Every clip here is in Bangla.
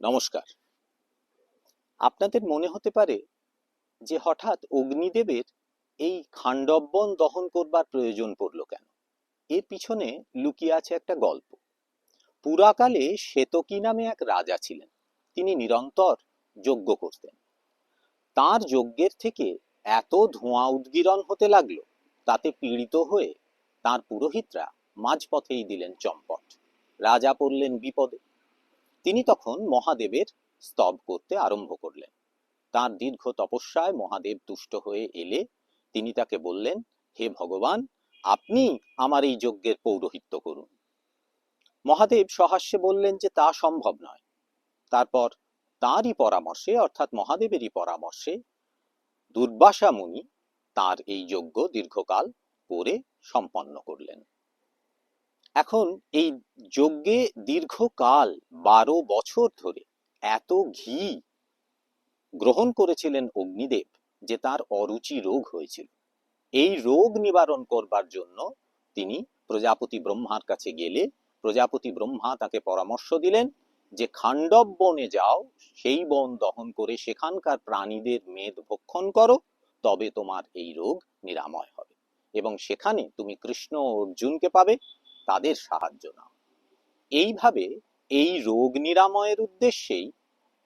নমস্কার। আপনাদের মনে হতে পারে যে হঠাৎ অগ্নিদেবের এই খাণ্ডববন দহন করবার প্রয়োজন পড়ল কেন? এর পিছনে লুকিয়ে আছে একটা গল্প। পুরাকালে শ্বেতকী নামে এক রাজা ছিলেন। তিনি নিরন্তর যজ্ঞ করতেন। তার যজ্ঞের থেকে এত ধোঁয়া উদ্গীরণ হতে লাগল, তাতে পীড়িত হয়ে তার পুরোহিতরা মাঝপথেই দিলেন চম্পট। রাজা পড়লেন বিপদে। তিনি তখন মহাদেবের স্তব করতে আরম্ভ করলেন। তার দীর্ঘ তপস্যায় মহাদেব তুষ্ট হয়ে এলে তিনি তাকে বললেন, হে ভগবান, আপনি আমার এই যজ্ঞের পৌরোহিত্য করুন। মহাদেব সহাস্যে বললেন যে, তা সম্ভব নয়। তারপর তাঁরই পরামর্শে, অর্থাৎ মহাদেবেরই পরামর্শে, দুর্বাসা মুনি তার এই যজ্ঞ দীর্ঘকাল করে সম্পন্ন করলেন। এখন এই যজ্ঞে দীর্ঘকাল বারো বছর ধরে এত ঘি গ্রহণ করেছিলেন অগ্নিদেব যে তার অরুচি রোগ হয়েছিল। এই রোগ নিবারণ করবার জন্য তিনি প্রজাপতি ব্রহ্মার কাছে গেলে প্রজাপতি ব্রহ্মা তাকে পরামর্শ দিলেন যে, খাণ্ডব বনে যাও, সেই বন দহন করে সেখানকার প্রাণীদের মেদ ভক্ষণ করো, তবে তোমার এই রোগ নিরাময় হবে এবং সেখানে তুমি কৃষ্ণ অর্জুনকে পাবে, তাদের সাহায্য নাও। এইভাবে এই রোগ নিরাময়ের উদ্দেশ্যেই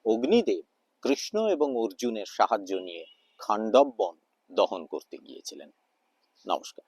অগ্নিদেব কৃষ্ণ এবং অর্জুনের সাহায্য নিয়ে খাণ্ডব বন দহন করতে গিয়েছিলেন। নমস্কার।